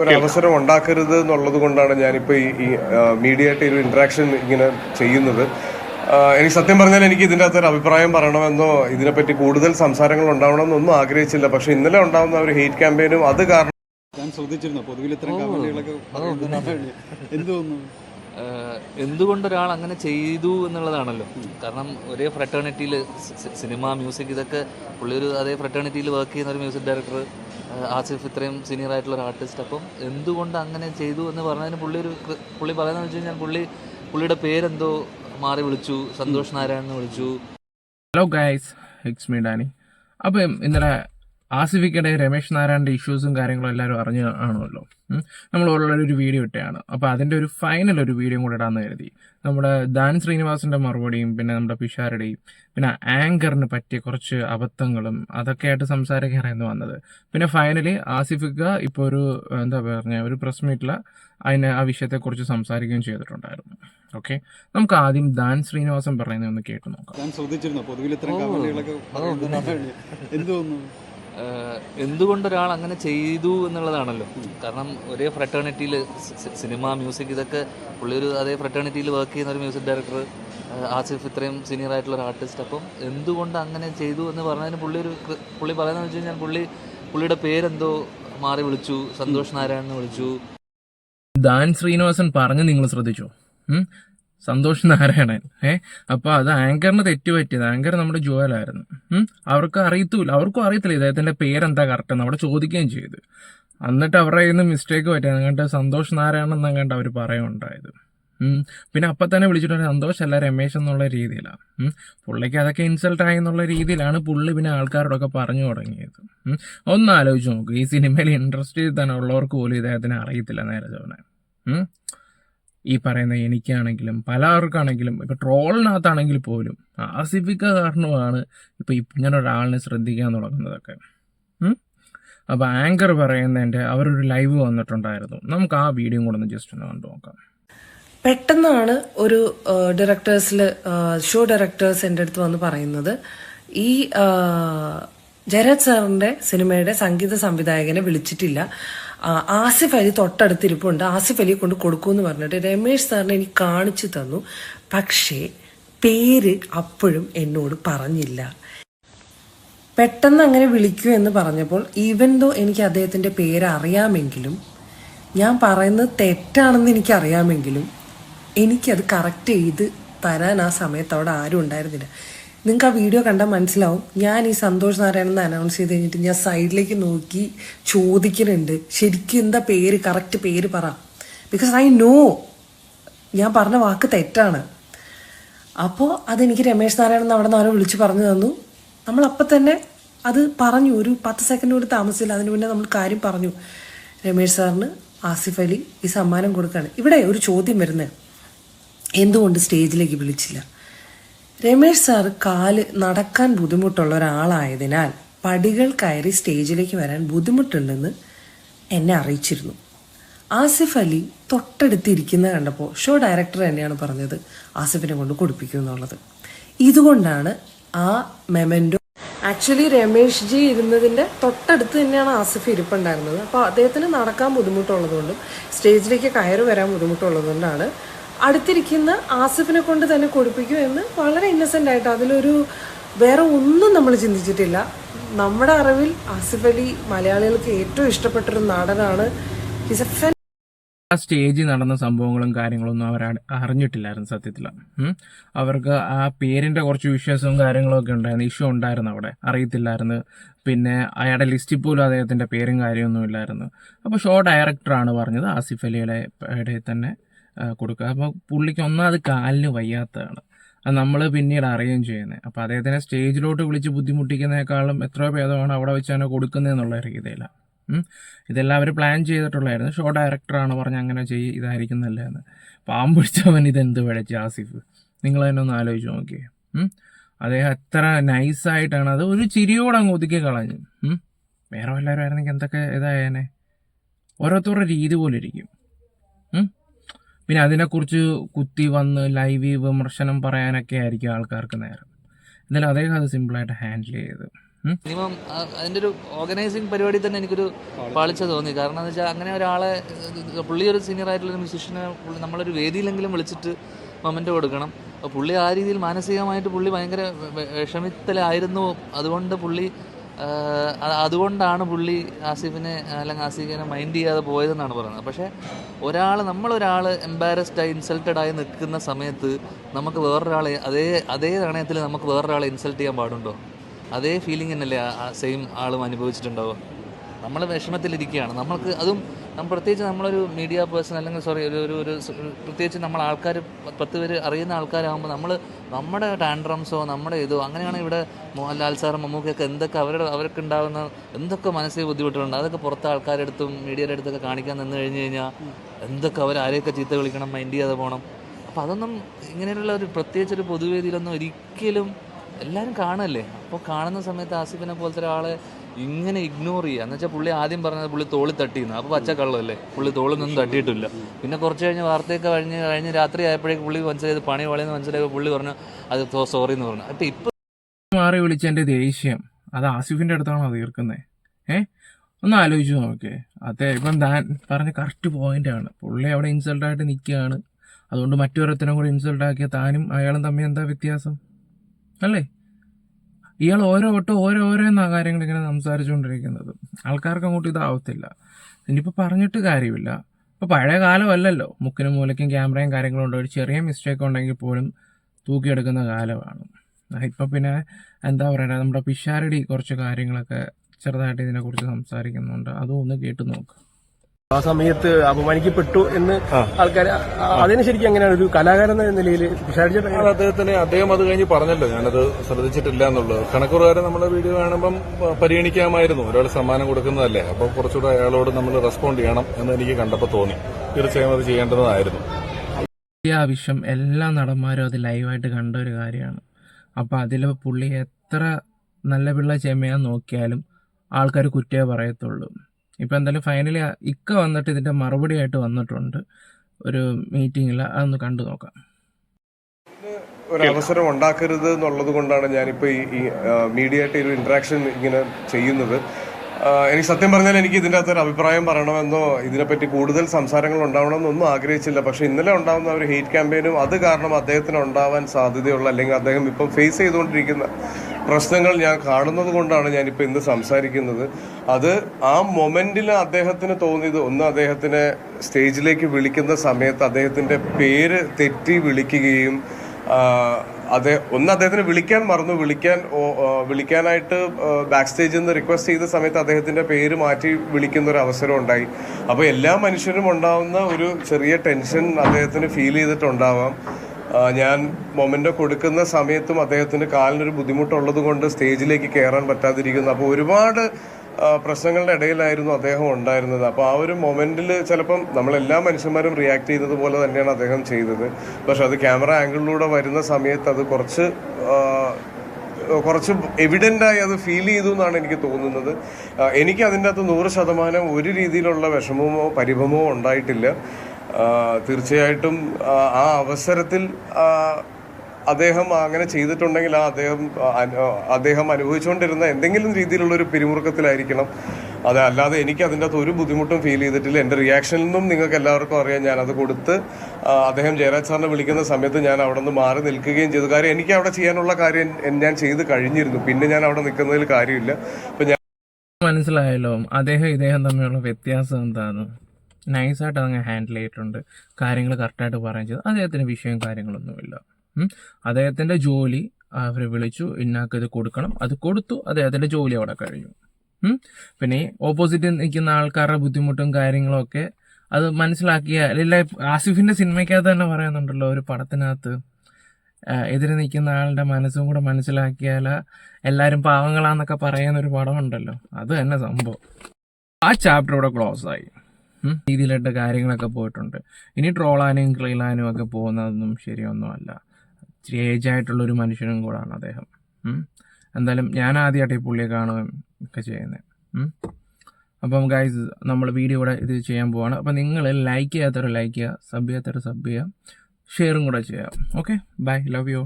ഒരു അവസരം ഉണ്ടാക്കരുത് എന്നുള്ളത് കൊണ്ടാണ് ഞാനിപ്പോൾ ഈ ഈ മീഡിയ ആയിട്ട് ഒരു ഇന്ററാക്ഷൻ ഇങ്ങനെ ചെയ്യുന്നത്. എനിക്ക് സത്യം പറഞ്ഞാൽ എനിക്ക് ഇതിന്റെ അകത്ത് ഒരു അഭിപ്രായം പറയണമെന്നോ ഇതിനെപ്പറ്റി കൂടുതൽ സംസാരങ്ങൾ ഉണ്ടാവണമെന്നൊന്നും ആഗ്രഹിച്ചില്ല. പക്ഷെ ഇന്നലെ ഉണ്ടാവുന്ന ഒരു ഹെയ്റ്റ് ക്യാമ്പയിനും അത് കാരണം ഞാൻ ശ്രദ്ധിച്ചിരുന്നു. പൊതുവിൽ ഇത്തരം കമന്റുകളൊക്കെ പറയുന്നത് എന്ത് തോന്നുന്നു ആഹ് എന്തുകൊണ്ട് ഒരാൾ അങ്ങനെ ചെയ്തു എന്നുള്ളതാണല്ലോ. കാരണം ഒരേ ഫ്രട്ടേണിറ്റിയിൽ സിനിമ മ്യൂസിക് ഇതൊക്കെ പുള്ളി ഒരു അതേ ഫ്രട്ടേണിറ്റിയിൽ വർക്ക് ചെയ്യുന്ന ഒരു മ്യൂസിക് ഡയറക്ടർ ആസിഫ് ഇത്രയും സീനിയർ ആയിട്ടുള്ള ഒരു ആർട്ടിസ്റ്റ് അപ്പം എന്തുകൊണ്ട് അങ്ങനെ ചെയ്തു എന്ന് പറഞ്ഞതിന് പുള്ളി ഒരു പുള്ളി പറയുന്നത് വെച്ച് കഴിഞ്ഞാൽ പുള്ളി പുള്ളിയുടെ പേരെന്തോ മാറി വിളിച്ചു. സന്തോഷ് നാരായൺ എന്ന് വിളിച്ചു. Hello guys it's me Dani അപ്പം ഇന്നലെ ആസിഫിക്കയുടെ രമേശ് നാരായണന്റെ ഇഷ്യൂസും കാര്യങ്ങളും എല്ലാവരും അറിഞ്ഞു ആണല്ലോ. നമ്മൾ ഓൾറെഡി ഒരു വീഡിയോ ഇട്ടതാണ് അപ്പോൾ അതിന്റെ ഒരു ഫൈനൽ ഒരു വീഡിയോ കൂടെ ഇടാമെന്ന് കരുതി. നമ്മുടെ ദാൻ ശ്രീനിവാസിന്റെ മറുപടിയും പിന്നെ നമ്മുടെ പിഷാരുടെയും പിന്നെ ആങ്കറിന് പറ്റിയ കുറച്ച് അബദ്ധങ്ങളും അതൊക്കെ ആയിട്ട് സംസാരിക്കാനായിരുന്നു വന്നത്. പിന്നെ ഫൈനലി ആസിഫിക്ക ഇപ്പോൾ ഒരു എന്താ പറഞ്ഞ ഒരു പ്രസ് മീറ്റിൽ അതിന് ആ വിഷയത്തെക്കുറിച്ച് സംസാരിക്കുകയും ചെയ്തിട്ടുണ്ടായിരുന്നു. ഓക്കെ നമുക്ക് ആദ്യം ദാൻ ശ്രീനിവാസൻ പറയുന്നത് ഒന്ന് കേട്ട് നോക്കാം. ഞാൻ ശ്രദ്ധിച്ചിരുന്നു. പൊതുവിൽ ഇത്തരം കമന്റുകളൊക്കെ എന്ത് തോന്നുന്നു എന്തുകൊണ്ട് ഒരാൾ അങ്ങനെ ചെയ്തു എന്നുള്ളതാണല്ലോ. കാരണം ഒരേ ഫ്രട്ടേണിറ്റിയിൽ സിനിമ മ്യൂസിക് ഇതൊക്കെ പുള്ളി ഒരു അതേ ഫ്രട്ടേണിറ്റിയിൽ വർക്ക് ചെയ്യുന്ന ഒരു മ്യൂസിക് ഡയറക്ടർ ആസിഫ് ഇത്രയും സീനിയർ ആയിട്ടുള്ള ഒരു ആർട്ടിസ്റ്റ് അപ്പം എന്തുകൊണ്ട് അങ്ങനെ ചെയ്തു എന്ന് പറഞ്ഞതിന് പുള്ളി ഒരു പുള്ളി പറയുന്നത് വെച്ച് കഴിഞ്ഞാൽ പുള്ളി പുള്ളിയുടെ പേരെന്തോ മാറി വിളിച്ചു. സന്തോഷ് നാരായൺ എന്ന് വിളിച്ചു. ദാൻ ശ്രീനിവാസൻ പറഞ്ഞു നിങ്ങൾ ശ്രദ്ധിച്ചോ? സന്തോഷ് നാരായണൻ. ഏ അപ്പൊ അത് ആങ്കറിന് തെറ്റുപറ്റിയത്. ആങ്കർ നമ്മുടെ ജുവലായിരുന്നു? അവർക്ക് അറിയത്തൂല അവർക്കും അറിയത്തില്ല ഇദ്ദേഹത്തിന്റെ പേരെന്താ കറക്റ്റ് എന്ന്. അവിടെ ചോദിക്കുകയും ചെയ്തു. എന്നിട്ട് അവരുടെ കയ്യിൽ നിന്ന് മിസ്റ്റേക്ക് പറ്റിയത് അങ്ങോട്ട് സന്തോഷ് നാരായണൻ എന്നങ്ങോട്ട് അവർ പറയുണ്ടായത് പിന്നെ അപ്പം തന്നെ വിളിച്ചിട്ടുണ്ട് സന്തോഷ് അല്ല രമേശ് എന്നുള്ള രീതിയിലാണ്. പുള്ളിക്ക് അതൊക്കെ ഇൻസൾട്ട് ആയി എന്നുള്ള രീതിയിലാണ് പുള്ളി പിന്നെ ആൾക്കാരോടൊക്കെ പറഞ്ഞു തുടങ്ങിയത്. ഒന്ന് ആലോചിച്ച് നോക്ക്. ഈ സിനിമയിൽ ഇൻട്രസ്റ്റ് തന്നെ ഉള്ളവർക്ക് പോലും ഇദ്ദേഹത്തിന് അറിയത്തില്ല നേരെ ചോനെ. ഈ പറയുന്ന എനിക്കാണെങ്കിലും പലർക്കാണെങ്കിലും ഇപ്പൊ ട്രോളിനകത്താണെങ്കിൽ പോലും ആസിഫിക്ക കാരണമാണ് ഇപ്പൊ ഇങ്ങനെ ഒരാളിനെ ശ്രദ്ധിക്കാൻ തുടങ്ങുന്നതൊക്കെ. അപ്പോൾ അപ്പൊ ആങ്കർ പറയുന്നതിന്റെ അവരൊരു ലൈവ് വന്നിട്ടുണ്ടായിരുന്നു. നമുക്ക് ആ വീഡിയോ കൂടെ ഒന്ന് ജസ്റ്റ് ഒന്ന് കണ്ടു നോക്കാം. പെട്ടെന്നാണ് ഒരു ഡയറക്ടേഴ്സിൽ ഷോ ഡയറക്ടേഴ്സ് എന്റെ അടുത്ത് വന്ന് പറയുന്നത്. ഈ ജയരാജ് സാറിന്റെ സിനിമയുടെ സംഗീത സംവിധായകനെ വിളിച്ചിട്ടില്ല. ആസിഫ് അലി തൊട്ടടുത്തിരിപ്പുണ്ട്. ആസിഫ് അലിയെ കൊണ്ട് കൊടുക്കുമെന്ന് പറഞ്ഞിട്ട് രമേശ് സാറിനെ എനിക്ക് കാണിച്ചു തന്നു. പക്ഷേ പേര് അപ്പോഴും എന്നോട് പറഞ്ഞില്ല. പെട്ടെന്ന് അങ്ങനെ വിളിക്കൂ എന്ന് പറഞ്ഞപ്പോൾ ഈവൻ ദോ എനിക്ക് അദ്ദേഹത്തിന്റെ പേര് അറിയാമെങ്കിലും ഞാൻ പറയുന്നത് തെറ്റാണെന്ന് എനിക്കറിയാമെങ്കിലും എനിക്കത് കറക്റ്റ് ചെയ്ത് തരാൻ ആ സമയത്ത് അവിടെ ആരും ഉണ്ടായിരുന്നില്ല. നിങ്ങൾക്ക് ആ വീഡിയോ കണ്ടാൽ മനസ്സിലാവും. ഞാൻ ഈ സന്തോഷ് നാരായണൻ എന്ന് അനൗൺസ് ചെയ്ത് കഴിഞ്ഞിട്ട് ഞാൻ സൈഡിലേക്ക് നോക്കി ചോദിക്കുന്നുണ്ട് ശരിക്കും എന്താ പേര്? കറക്റ്റ് പേര് പറ. ബിക്കോസ് ഐ നോ ഞാൻ പറഞ്ഞ വാക്ക് തെറ്റാണ്. അപ്പോൾ അതെനിക്ക് രമേശ് നാരായണൻ അവിടെ നിന്ന് ആരോ വിളിച്ച് പറഞ്ഞു തന്നു. നമ്മൾ അപ്പം തന്നെ അത് പറഞ്ഞു. ഒരു പത്ത് സെക്കൻഡ് കൂടി താമസിച്ചില്ല. അതിന് മുന്നേ നമ്മൾ കാര്യം പറഞ്ഞു. രമേശ് സാറിന് ആസിഫ് അലി ഈ സമ്മാനം കൊടുക്കുകയാണ് ഇവിടെ ഒരു ചോദ്യം വരുന്നത് എന്തുകൊണ്ട് സ്റ്റേജിലേക്ക് വിളിച്ചില്ല? രമേശ് സാർ കാൽ നടക്കാൻ ബുദ്ധിമുട്ടുള്ള ഒരാളായതിനാൽ പടികൾ കയറി സ്റ്റേജിലേക്ക് വരാൻ ബുദ്ധിമുട്ടുണ്ടെന്ന് എന്നെ അറിയിച്ചിരുന്നു. ആസിഫ് അലി തൊട്ടടുത്തിരിക്കുന്ന കണ്ടപ്പോൾ ഷോ ഡയറക്ടർ തന്നെയാണ് പറഞ്ഞത് ആസിഫിനെ കൊണ്ട് കൊടുപ്പിക്കും എന്നുള്ളത്. ഇതുകൊണ്ടാണ് ആ മെമന്റോ ആക്ച്വലി രമേഷ് ജി ഇരുന്നതിന്റെ തൊട്ടടുത്ത് തന്നെയാണ് ആസിഫ് ഇരിപ്പുണ്ടായിരുന്നത്. അപ്പോൾ അദ്ദേഹത്തിന് നടക്കാൻ ബുദ്ധിമുട്ടുള്ളതുകൊണ്ടും സ്റ്റേജിലേക്ക് കയറി വരാൻ ബുദ്ധിമുട്ടുള്ളതുകൊണ്ടാണ് അടുത്തിരിക്കുന്ന ആസിഫിനെ കൊണ്ട് തന്നെ കൊടുപ്പിക്കും എന്ന് വളരെ ഇന്നസെന്റ് ആയിട്ട് അതിലൊരു വേറെ ഒന്നും നമ്മൾ ചിന്തിച്ചിട്ടില്ല. നമ്മുടെ അറിവിൽ ആസിഫ് അലി മലയാളികൾക്ക് ഏറ്റവും ഇഷ്ടപ്പെട്ടൊരു നടനാണ്. ആ സ്റ്റേജിൽ നടന്ന സംഭവങ്ങളും കാര്യങ്ങളൊന്നും അവർ അറിഞ്ഞിട്ടില്ലായിരുന്നു സത്യത്തിൽ. അവർക്ക് ആ പേരിന്റെ കുറച്ച് വിശ്വാസവും കാര്യങ്ങളും ഒക്കെ ഉണ്ടായിരുന്നു. ഇഷ്യൂ ഉണ്ടായിരുന്നു അവിടെ. അറിയത്തില്ലായിരുന്നു. പിന്നെ അയാളുടെ ലിസ്റ്റിൽ പോലും അദ്ദേഹത്തിന്റെ പേരും കാര്യമൊന്നും ഇല്ലായിരുന്നു. അപ്പോൾ ഷോ ഡയറക്ടറാണ് പറഞ്ഞത് ആസിഫ് അലിയുടെ യുടെ തന്നെ. കൊടുക്കുക. അപ്പോൾ പുള്ളിക്ക് ഒന്നാമത് കാലിന് വയ്യാത്തതാണ്. അത് നമ്മൾ പിന്നീട് അറിയുകയും ചെയ്യുന്നത് അപ്പോൾ അദ്ദേഹത്തിനെ സ്റ്റേജിലോട്ട് വിളിച്ച് ബുദ്ധിമുട്ടിക്കുന്നതിനേക്കാളും എത്രയോ ഭേദമാണ് അവിടെ വെച്ച് തന്നെ കൊടുക്കുന്നതെന്നുള്ള രീതിയിലാണ് ഇതെല്ലാം അവർ പ്ലാൻ ചെയ്തിട്ടുള്ളതായിരുന്നു ഷോ ഡയറക്ടറാണ് പറഞ്ഞ് അങ്ങനെ ചെയ്യ ഇതായിരിക്കും നല്ലതെന്ന് പാമ്പ് പിടിച്ചവൻ ഇതെന്ത് പിഴച്ച് ആസിഫ്? നിങ്ങൾ തന്നെ ഒന്ന് ആലോചിച്ച് നോക്കിയേ. അദ്ദേഹം എത്ര നൈസായിട്ടാണ് അത് ഒരു ചിരിയോടെ അങ്ങ് ഒതുക്കി കളഞ്ഞു. വേറെ വല്ലവരും ആയിരുന്നെങ്കിൽ എന്തൊക്കെ ഇതായേനെ? ഓരോരുത്തരുടെ രീതി പോലെ ഇരിക്കും. പിന്നെ അതിനെക്കുറിച്ച് കുത്തി വന്ന് ലൈവ് വിമർശനം പറയാനൊക്കെ ആയിരിക്കും ആൾക്കാർക്ക് നേരം. എന്നാലും അദ്ദേഹം അത് സിമ്പിളായിട്ട് ഹാൻഡിൽ ചെയ്ത്? മിനിമം അതിന്റെ ഒരു ഓർഗനൈസിങ് പരിപാടി തന്നെ എനിക്കൊരു പാളിച്ച തോന്നി. കാരണം എന്ന് വെച്ചാൽ അങ്ങനെ ഒരാളെ പുള്ളി ഒരു സീനിയർ ആയിട്ടുള്ള മ്യൂസിഷ്യനെ പുള്ളി നമ്മളൊരു വേദിയിലെങ്കിലും വിളിച്ചിട്ട് മൊമെന്റ് കൊടുക്കണം. അപ്പോൾ പുള്ളി ആ രീതിയിൽ മാനസികമായിട്ട് പുള്ളി ഭയങ്കര വിഷമിത്തലായിരുന്നു. അതുകൊണ്ട് പുള്ളി അതുകൊണ്ടാണ് പുള്ളി ആസിഫിനെ അല്ലെങ്കിൽ ആസിഫിനെ മൈൻഡ് ചെയ്യാതെ പോയതെന്നാണ് പറയുന്നത്. പക്ഷേ ഒരാൾ നമ്മളൊരാൾ ഇൻസൾട്ടഡ് ആയി നിൽക്കുന്ന സമയത്ത് നമുക്ക് വേറൊരാളെ അതേ അതേ നാണയത്തിൽ നമുക്ക് വേറൊരാളെ ഇൻസൾട്ട് ചെയ്യാൻ പാടുണ്ടോ? അതേ ഫീലിംഗ് തന്നെയല്ലേ സെയിം ആളും അനുഭവിച്ചിട്ടുണ്ടാവുക. നമ്മൾ വിഷമത്തിലിരിക്കുകയാണ്. നമ്മൾക്ക് അതും നമ്മൾ പ്രത്യേകിച്ച് നമ്മളൊരു മീഡിയ പേഴ്സൺ അല്ലെങ്കിൽ സോറി ഒരു ഒരു ഒരു പ്രത്യേകിച്ച് നമ്മൾ ആൾക്കാർ പത്ത് പേര് അറിയുന്ന ആൾക്കാരാകുമ്പോൾ നമ്മൾ നമ്മുടെ ടാൻഡ്രംസോ നമ്മുടെ ഇതോ അങ്ങനെയാണ് ഇവിടെ മോഹൻലാൽ സാറും മമ്മൂക്കൊക്കെ എന്തൊക്കെ അവരുടെ അവർക്ക് ഉണ്ടാകുന്ന എന്തൊക്കെ മനസ്സിൽ ബുദ്ധിമുട്ടുണ്ട് അതൊക്കെ പുറത്തെ ആൾക്കാരുടെ അടുത്തും മീഡിയയുടെ അടുത്തൊക്കെ കാണിക്കാൻ നിന്ന് കഴിഞ്ഞ് കഴിഞ്ഞാൽ എന്തൊക്കെ അവർ ആരെയൊക്കെ ചീത്ത വിളിക്കണം മൈൻഡ് ചെയ്യാതെ പോകണം അപ്പോൾ അതൊന്നും ഇങ്ങനെയുള്ള ഒരു പ്രത്യേകിച്ച് ഒരു പൊതുവേദിയിലൊന്നും ഒരിക്കലും എല്ലാവരും കാണല്ലേ? അപ്പോൾ കാണുന്ന സമയത്ത് ആസിഫിനെ പോലത്തെ ഒരാളെ ഇങ്ങനെ ഇഗ്നോർ ചെയ്യുക. എന്ന് വെച്ചാൽ പുള്ളി ആദ്യം പറഞ്ഞത് പുള്ളി തോളി തട്ടിയെന്ന് അപ്പോൾ പച്ചക്കള്ളല്ലേ? പുള്ളി തോളിൽ തട്ടിയിട്ടില്ല. പിന്നെ കുറച്ച് കഴിഞ്ഞ് വാർത്തയൊക്കെ കഴിഞ്ഞ് കഴിഞ്ഞ് രാത്രി ആയപ്പോഴേക്ക് പുള്ളി മനസ്സിലായത് പണി വളയെന്ന് മനസ്സിലായപ്പോൾ പുള്ളി പറഞ്ഞു അത് സോറി എന്ന് പറഞ്ഞു. അപ്പം ഇപ്പം മാറി വിളിച്ചതിന്റെ ദേഷ്യം. അത് ആസിഫിന്റെ അടുത്താണോ തീർക്കുന്നത് ഏ? ഒന്ന് ആലോചിച്ച് നോക്കേ. അതെ ഇപ്പം താൻ പറഞ്ഞ കറക്റ്റ് പോയിന്റാണ് പുള്ളി അവിടെ ഇൻസൾട്ടായിട്ട് നിൽക്കുകയാണ് അതുകൊണ്ട് മറ്റൊരുത്തനും കൂടി ഇൻസൾട്ടാക്കിയ താനും അയാളും തമ്മിൽ എന്താ വ്യത്യാസം? അല്ലേ? ഇയാൾ ഓരോ വട്ടം ഓരോ ഓരോന്നാ കാര്യങ്ങൾ ഇങ്ങനെ സംസാരിച്ചുകൊണ്ടിരിക്കുന്നത്. ആൾക്കാർക്ക് അങ്ങോട്ട് ഇതാവത്തില്ല. ഇനിയിപ്പോൾ പറഞ്ഞിട്ട് കാര്യമില്ല. ഇപ്പോൾ പഴയ കാലമല്ലല്ലോ. മുക്കിനും മൂലയ്ക്കും ക്യാമറയും കാര്യങ്ങളും ഉണ്ട്. ഒരു ചെറിയ മിസ്റ്റേക്ക് ഉണ്ടെങ്കിൽ പോലും തൂക്കിയെടുക്കുന്ന കാലമാണ്. ഇപ്പം പിന്നെ എന്താ പറയുക നമ്മുടെ പിഷാരടി കുറച്ച് കാര്യങ്ങളൊക്കെ ചെറുതായിട്ട് ഇതിനെക്കുറിച്ച് സംസാരിക്കുന്നുണ്ട്. അതും ഒന്ന് കേട്ട് നോക്ക്. ആ സമയത്ത് അപമാനിക്കപ്പെട്ടു എന്ന് ആൾക്കാർ അതിന് ശരിക്കും എങ്ങനെയാണ് ഒരു കലാകാരൻ എന്ന നിലയിൽ അദ്ദേഹത്തിന് അദ്ദേഹം അത് കഴിഞ്ഞ് പറഞ്ഞല്ലോ ഞാനത് ശ്രദ്ധിച്ചിട്ടില്ല എന്നുള്ളത്. കണക്കുപ്രകാരം നമ്മുടെ വീഡിയോ കാണുമ്പം പരിഗണിക്കാമായിരുന്നു. ഒരാൾ സമ്മാനം കൊടുക്കുന്നതല്ലേ. അപ്പോൾ കുറച്ചുകൂടെ അയാളോട് നമ്മൾ റെസ്പോണ്ട് ചെയ്യണം എന്ന് എനിക്ക് കണ്ടപ്പോൾ തോന്നി. തീർച്ചയായും അത് ചെയ്യേണ്ടതായിരുന്നു. അത്യാവശ്യം എല്ലാ നടന്മാരും അത് ലൈവായിട്ട് കണ്ട ഒരു കാര്യമാണ്. അപ്പോൾ അതിൽ പുള്ളി എത്ര നല്ല പിള്ള ചെമ്മയാ നോക്കിയാലും ആൾക്കാർ കുറ്റേ പറയത്തുള്ളൂ. ഇപ്പം എന്തായാലും ഫൈനലി ഇക്ക വന്നിട്ട് ഇതിന്റെ മറുപടി ആയിട്ട് വന്നിട്ടുണ്ട്. ഒരു മീറ്റിങ്ങിൽ അതൊന്ന് കണ്ടു നോക്കാം. ഒരു അവസരം ഉണ്ടാക്കരുത് എന്നുള്ളത് കൊണ്ടാണ് ഞാനിപ്പോൾ ഈ ഈ മീഡിയ ആയിട്ട് ഒരു ഇൻട്രാക്ഷൻ ഇങ്ങനെ ചെയ്യുന്നത്. എനിക്ക് സത്യം പറഞ്ഞാൽ എനിക്ക് ഇതിന്റെ ഒരു അഭിപ്രായം പറയണമെന്നോ ഇതിനെപ്പറ്റി കൂടുതൽ സംസാരങ്ങൾ ഉണ്ടാവണമെന്നൊന്നും ആഗ്രഹിച്ചില്ല. പക്ഷെ ഇന്നലെ ഉണ്ടാകുന്ന ഒരു ഹെയ്റ്റ് ക്യാമ്പയിനും അത് കാരണം അദ്ദേഹത്തിന് ഉണ്ടാവാൻ സാധ്യതയുള്ള അല്ലെങ്കിൽ അദ്ദേഹം ഇപ്പം ഫേസ് ചെയ്തുകൊണ്ടിരിക്കുന്ന പ്രശ്നങ്ങൾ ഞാൻ കാണുന്നത് കൊണ്ടാണ് ഞാനിപ്പോൾ ഇന്ന് സംസാരിക്കുന്നത്. അത് ആ മൊമെന്റിൽ അദ്ദേഹത്തിന് തോന്നിയത് ഒന്ന് അദ്ദേഹത്തിനെ സ്റ്റേജിലേക്ക് വിളിക്കുന്ന സമയത്ത് അദ്ദേഹത്തിന്റെ പേര് തെറ്റി വിളിക്കുകയും അദ്ദേഹം ഒന്ന് അദ്ദേഹത്തിന് വിളിക്കാൻ മറന്നു. വിളിക്കാൻ വിളിക്കാനായിട്ട് ബാക്ക് സ്റ്റേജിൽ നിന്ന് റിക്വസ്റ്റ് ചെയ്ത സമയത്ത് അദ്ദേഹത്തിന്റെ പേര് മാറ്റി വിളിക്കുന്ന ഒരു അവസരം ഉണ്ടായി. അപ്പോൾ എല്ലാ മനുഷ്യരും ഉണ്ടാവുന്ന ഒരു ചെറിയ ടെൻഷൻ അദ്ദേഹത്തിന് ഫീൽ ചെയ്തിട്ടുണ്ടാവാം. ഞാൻ മൊമെന്റോ കൊടുക്കുന്ന സമയത്തും അദ്ദേഹത്തിന് കാലിനൊരു ബുദ്ധിമുട്ടുള്ളത് കൊണ്ട് സ്റ്റേജിലേക്ക് കയറാൻ പറ്റാതിരിക്കുന്നു. അപ്പോൾ ഒരുപാട് പ്രശ്നങ്ങളുടെ ഇടയിലായിരുന്നു അദ്ദേഹം ഉണ്ടായിരുന്നത്. അപ്പോൾ ആ ഒരു മൊമെന്റിൽ ചിലപ്പം നമ്മളെല്ലാ മനുഷ്യന്മാരും റിയാക്ട് ചെയ്യുന്നത് പോലെ തന്നെയാണ് അദ്ദേഹം ചെയ്തത്. പക്ഷെ അത് ക്യാമറ ആംഗിളിലൂടെ വരുന്ന സമയത്ത് അത് കുറച്ച് കുറച്ച് എവിഡന്റ് ആയി അത് ഫീൽ ചെയ്തു എന്നാണ് എനിക്ക് തോന്നുന്നത്. എനിക്ക് അതിന്റെ അകത്ത് നൂറ് ശതമാനം ഒരു രീതിയിലുള്ള വിഷമമോ പരിഭമോ ഉണ്ടായിട്ടില്ല. തീർച്ചയായിട്ടും ആ, അവസരത്തിൽ അദ്ദേഹം അങ്ങനെ ചെയ്തിട്ടുണ്ടെങ്കിൽ ആ അദ്ദേഹം അദ്ദേഹം അനുഭവിച്ചുകൊണ്ടിരുന്ന എന്തെങ്കിലും രീതിയിലുള്ള ഒരു പിരിമുറുക്കത്തിലായിരിക്കണം. അത് അല്ലാതെ എനിക്ക് അതിന്റെ അകത്ത് ഒരു ബുദ്ധിമുട്ടും ഫീൽ ചെയ്തിട്ടില്ല. എന്റെ റിയാക്ഷനിൽ നിന്നും നിങ്ങൾക്ക് എല്ലാവർക്കും അറിയാം. ഞാനത് കൊടുത്ത് അദ്ദേഹം ജയരാജ് സാറിനെ വിളിക്കുന്ന സമയത്ത് ഞാൻ അവിടെ നിന്ന് മാറി നിൽക്കുകയും ചെയ്തു. കാര്യം എനിക്ക് അവിടെ ചെയ്യാനുള്ള കാര്യം ഞാൻ ചെയ്ത് കഴിഞ്ഞിരുന്നു. പിന്നെ ഞാൻ അവിടെ നിൽക്കുന്നതിൽ കാര്യമില്ല. അപ്പം ഞാൻ മനസ്സിലായല്ലോ. അദ്ദേഹം ഇദ്ദേഹം തമ്മിലുള്ള വ്യത്യാസം എന്താണ്? നൈസായിട്ട് അതങ്ങ് ഹാൻഡിൽ ചെയ്തിട്ടുണ്ട്. കാര്യങ്ങൾ കറക്റ്റായിട്ട് പറയുകയും ചെയ്തു. അദ്ദേഹത്തിന് വിഷയം കാര്യങ്ങളൊന്നുമില്ല. അദ്ദേഹത്തിന്റെ ജോലി അവർ വിളിച്ചു ഇന്നാക്ക് ഇത് കൊടുക്കണം. അത് കൊടുത്തു അദ്ദേഹത്തിന്റെ ജോലി അവിടെ കഴിഞ്ഞു. പിന്നെ ഓപ്പോസിറ്റ് നിൽക്കുന്ന ആൾക്കാരുടെ ബുദ്ധിമുട്ടും കാര്യങ്ങളൊക്കെ അത് മനസ്സിലാക്കിയ അല്ല ആസിഫിന്റെ സിനിമയ്ക്കകത്ത് തന്നെ പറയുന്നുണ്ടല്ലോ ഒരു പടത്തിനകത്ത്. എതിരെ നിൽക്കുന്ന ആളുടെ മനസ്സും കൂടെ മനസ്സിലാക്കിയാൽ എല്ലാവരും പാവങ്ങളാന്നൊക്കെ പറയുന്ന ഒരു പടമുണ്ടല്ലോ. അത് തന്നെ സംഭവം. ആ ചാപ്റ്റർ ഇവിടെ ക്ലോസ് ആയി. രീതിയിലായിട്ട് കാര്യങ്ങളൊക്കെ പോയിട്ടുണ്ട്. ഇനി ട്രോളാനും ക്ലീലാനും ഒക്കെ പോകുന്നതൊന്നും ശരിയൊന്നുമല്ല. ഇച്ചിരി ഏജ് ആയിട്ടുള്ളൊരു മനുഷ്യനും കൂടാണ് അദ്ദേഹം. എന്തായാലും ഞാൻ ആദ്യമായിട്ട് ഈ പുള്ളിയെ കാണുകയും ഒക്കെ ചെയ്യുന്നത് അപ്പം ഗൈസ് നമ്മൾ വീഡിയോ കൂടെ ഇത് ചെയ്യാൻ പോവാണ്. അപ്പം നിങ്ങൾ ലൈക്ക് ചെയ്യാത്തവർ ലൈക്ക് ചെയ്യുക സബ് ചെയ്യാത്തവർ സബ് ചെയ്യുക ഷെയറും കൂടെ ചെയ്യാം ഓക്കെ ബൈ ലവ് യു